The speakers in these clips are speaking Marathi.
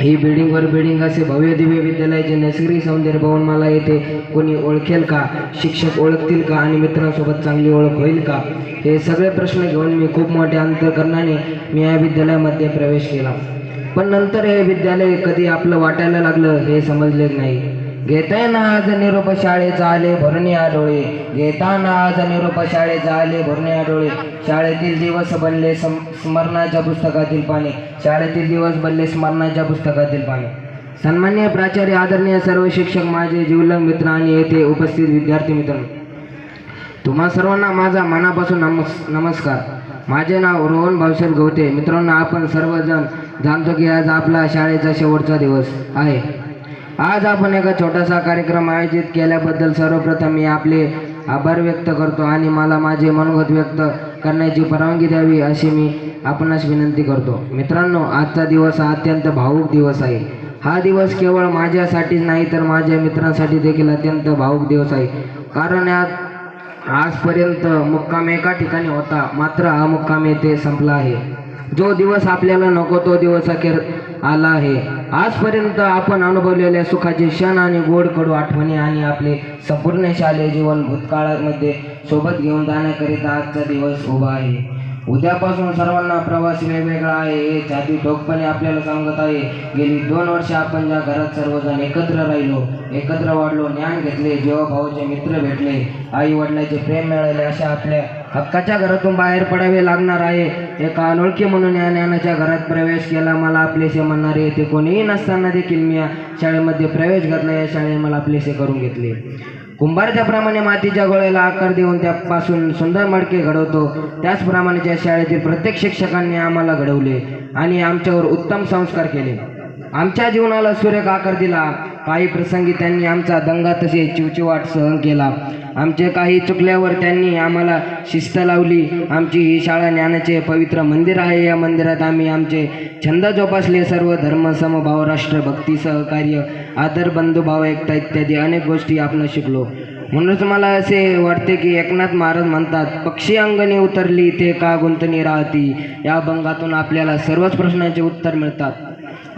ही बिल्डिंगवर बिल्डिंग असे भव्य दिव्य विद्यालयाचे नैसर्गिक सौंदर्य भवन मला येथे कोणी ओळखेल का? शिक्षक ओळखतील का? आणि मित्रांसोबत चांगली ओळख होईल का? हे सगळे प्रश्न घेऊन मी खूप मोठ्या अंतकरणाने मी या विद्यालयामध्ये प्रवेश केला. पण नंतर हे विद्यालय कधी आपलं वाटायला लागलं हे समजले नाही. घेताना आज निरूप शाळेचा आले भरणे आडोळे. घेताना आज निरूप शाळेचा आले भरणे आडोळे. शाळेतील दिवस बनले सम स्मरणाच्या पुस्तकातील पाने. शाळेतील दिवस बनले स्मरणाच्या पुस्तकातील पाने. सन्मान्य प्राचार्य आदरणीय सर्व शिक्षक माझे जीवलग मित्र आणि येथे उपस्थित विद्यार्थी मित्र तुम्हा सर्वांना माझा मनापासून नमस् नमस्कार. माझे नाव रोहन भावशेर गवते. मित्रांनो आपण सर्वजण जाणतो की आज आपला शाळेचा शेवटचा दिवस आहे. आज आपण एका छोटासा कार्यक्रम आयोजित केल्याबद्दल सर्वप्रथम मी आपले आभार व्यक्त करतो आणि मला माझे मनोगत व्यक्त करण्याची परवानगी द्यावी अशी मी आपणास विनंती करतो. मित्रांनो आजचा दिवस हा अत्यंत भावूक दिवस आहे. हा दिवस केवळ माझ्यासाठीच नाही तर माझ्या मित्रांसाठी देखील अत्यंत भावूक दिवस आहे. कारण यात आजपर्यंत मुक्काम एका ठिकाणी होता मात्र हा मुक्काम येथे संपला आहे. जो दिवस आपल्याला नको तो दिवस अखेर आला आहे. आजपर्यंत आपण अनुभवलेल्या सुखाचे क्षण आणि गोड कडू आठवणी आणि आपले संपूर्ण शालेय जीवन भूतकाळामध्ये सोबत घेऊन जाण्याकरिता आजचा दिवस उभा आहे. उद्यापासून सर्वांना प्रवास वेगवेगळा आहे. हे छाती ठोकपणे आपल्याला सांगत आहे. गेली दोन वर्ष आपण ज्या घरात सर्वजण एकत्र राहिलो एकत्र वाढलो ज्ञान घेतले जेव्हा भाऊचे मित्र भेटले आई वडिलांचे प्रेम मिळाले अशा आपल्या हक्काच्या घरातून बाहेर पडावे लागणार आहे. एका अनोळखी म्हणून या ज्ञानाच्या घरात प्रवेश केला. मला आपलेसे म्हणणारे येथे कोणीही नसताना देखील मी या शाळेमध्ये प्रवेश घातला. या शाळेने मला आपलेसे करून घेतले. कुंभारच्याप्रमाणे मातीच्या गोळ्याला आकार देऊन त्यापासून सुंदर मडके घडवतो. त्याचप्रमाणे त्या शाळेतील प्रत्येक शिक्षकांनी आम्हाला घडवले आणि आमच्यावर उत्तम संस्कार केले. आमच्या जीवनाला सुरेख आकार दिला. काही प्रसंगी त्यांनी आमचा दंगा तसे चिवचिवाट सहन केला. आमचे काही चुकल्यावर त्यांनी आम्हाला शिस्त लावली. आमची ही शाळा ज्ञानाचे पवित्र मंदिर आहे. या मंदिरात आम्ही आमचे छंद जोपासले. सर्व धर्म समभाव राष्ट्र भक्ती सहकार्य आदर बंधुभाव एकता इत्यादी अनेक गोष्टी आपण शिकलो. म्हणूनच मला असे वाटते की एकनाथ महाराज म्हणतात पक्षी अंगणी उतरली ते का गुंतणी राहती? या अभंगातून आपल्याला सर्वच प्रश्नांचे उत्तर मिळतात.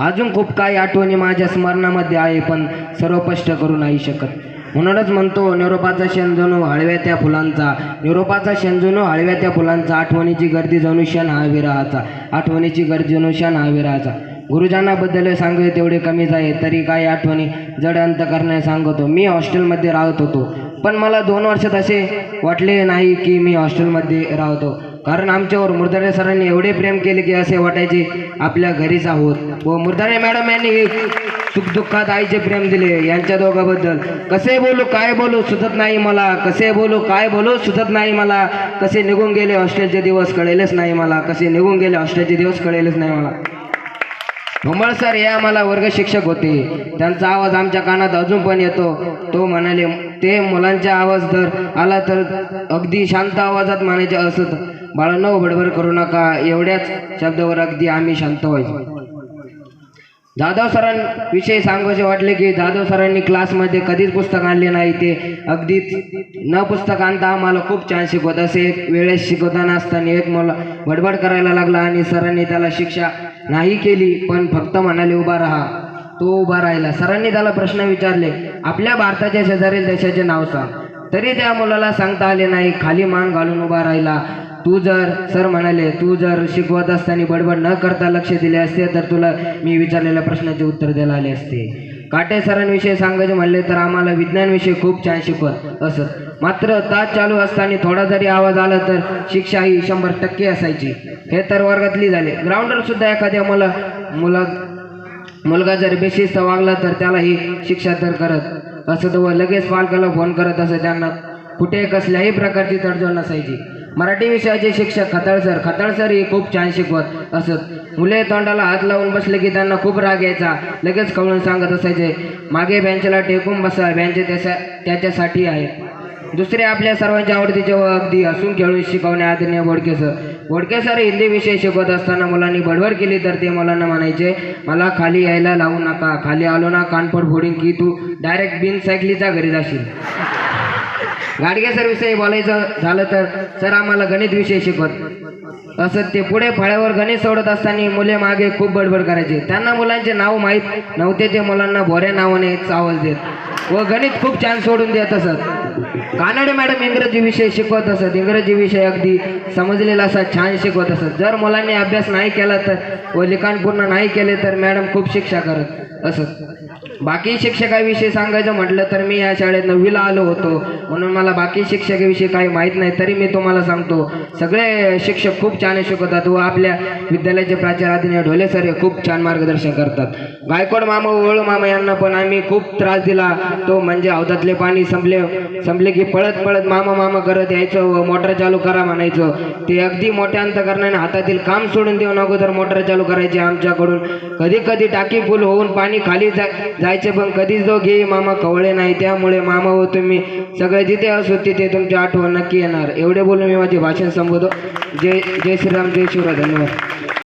अजून खूप काही आठवणी माझ्या स्मरणामध्ये आहे पण सर्व स्पष्ट करू नाही शकत. म्हणूनच म्हणतो निरोपाचा क्षण जणू हळव्या त्या फुलांचा. निरोपाचा क्षण जणू हळव्या त्या फुलांचा. आठवणीची गर्दी जणू क्षण हा विरहाचा. आठवणीची गर्दी जणू क्षण हा विरहाचा. गुरुजनाबद्दल सांगू तेवढे कमीच आहे तरी काही आठवणी जड अंत करण्यास सांगतो. मी हॉस्टेलमध्ये राहत होतो. पण मला दोन वर्षात असे वाटले नाही की मी हॉस्टेलमध्ये राहतो. कारण आमच्यावर मुरदारे सरांनी एवढे प्रेम केले की असे वाटायचे आपल्या घरीच आहोत. व मुरदारे मॅडम यांनी सुखदुःखात आईचे प्रेम दिले यांच्या दोघांबद्दल. कसे बोलू काय बोलू सुचत नाही मला. कसे बोलू काय बोलू सुचत नाही मला. कसे निघून गेले हॉस्टेलचे दिवस कळेलच नाही मला. कसे निघून गेले हॉस्टेलचे दिवस कळेलच नाही मला. भोमळ सर हे आम्हाला वर्ग शिक्षक होते. त्यांचा आवाज आमच्या कानात अजून पण येतो. तो म्हणाले ते मुलांचा आवाज जर आला तर अगदी शांत आवाजात म्हणायचे असत. बाळांना बडबड करू नका. एवढ्याच शब्दावर अगदी आम्ही शांत व्हायचो जाधव सरांविषयी सांगायचे वाटले की जाधव सरांनी क्लासमध्ये कधीच पुस्तक आणले नाही. ते अगदीच न पुस्तक आणता आम्हाला खूप छान शिकवत असे. एक वेळेस शिकवताना असताना एक मला बडबड करायला लागला आणि सरांनी त्याला शिक्षा नाही केली पण फक्त म्हणाले उभा राहा. तो उभा राहिला. सरांनी त्याला प्रश्न विचारले आपल्या भारताच्या शेजारील देशाचे नाव सांग. तरी त्या मुलाला सांगता आले नाही. खाली मान घालून उभा राहिला. तू जर सर म्हणाले तू जर शिकवत असताना बडबड न करता लक्ष दिले असते तर तुला मी विचारलेल्या प्रश्नाचे उत्तर द्यायला आले असते. काटे सरांविषयी सांगायचे म्हणले तर आम्हाला विज्ञानविषयी खूप छान शिकवत असत मात्र तास चालू असताना थोडा जरी आवाज आला तर शिक्षा ही शंभर टक्के असायची. हे तर वर्गातली झाले. ग्राउंडवर सुद्धा एखाद्या मुला मुला मुलगा जर बेशिस्त वागला तर त्यालाही शिक्षा तर करत असं व लगेच पालकाला फोन करत असं त्यांना कुठे कसल्याही प्रकारची तडजोड नसायची. मराठी विषयाचे शिक्षक खताळ सर. खताळ सर ही खूप छान शिकवत असत. मुले तोंडाला हात लावून बसले की त्यांना खूप राग यायचा. लगेच कळून सांगत असायचे मागे बेंचला टेकून बसा बँच त्याच्या त्याच्यासाठी आहे. दुसरे आपल्या सर्वांच्या आवडतीचे व अगदी हसून खेळून शिकवणे आदरणीय बोडके सर. बोडके सर हिंदी विषय शिकवत असताना मुलांनी बडबड केली तर ते मुलांना म्हणायचे मला खाली यायला लावू नका. खाली आलो ना कानपड फोडीन की तू डायरेक्ट बिन सायकलीचा घरी जाशील. गाडगे सर विषयी बोलायचं झालं तर सर आम्हाला गणित विषय शिकवत. असं ते पुढे फळ्यावर गणित सोडत असताना मुले मागे खूप बडबड करायचे. त्यांना मुलांचे नाव माहीत नव्हते ते मुलांना भोऱ्या नावाने चावल देत. व गणित खूप छान सोडून देत असत. कानडे मॅडम इंग्रजी विषय शिकवत असत. इंग्रजी विषय अगदी समजलेला असा छान शिकवत असत. जर मुलांनी अभ्यास नाही केला तर व लिखाण पूर्ण नाही केले तर मॅडम खूप शिक्षा करत असत. बाकी शिक्षकाविषयी सांगायचं म्हटलं तर मी या शाळेत नववीला आलो होतो. म्हणून मला बाकी शिक्षकाविषयी काही माहीत नाही तरी मी तुम्हाला सांगतो. सगळे शिक्षक खूप छान शिकवतात व आपल्या विद्यालयाचे प्राचार्य ढोले सर हे खूप छान मार्गदर्शन करतात. गायकवाड मामा व वळू मामा यांना पण आम्ही खूप त्रास दिला. तो म्हणजे अवधातले पाणी संपले संपले की पळत पळत मामा मामा करत यायचं व मोटर चालू करा म्हणायचं. ते अगदी मोठ्या अंतकरणाने हातातील काम सोडून देऊन अगोदर मोटर चालू करायचे आमच्याकडून. कधी कधी टाकी फुल होऊन पाणी खाली जा जायचे पण कधीच दोघे मामा कवळे नाही. त्यामुळे मामा व तुम्ही सगळे जिथे असो तिथे तुमची आठवण नक्की येणार. एवढे बोलून मी माझे भाषण संबोधो जय जय श्रीराम जय शिवराय. धन्यवाद.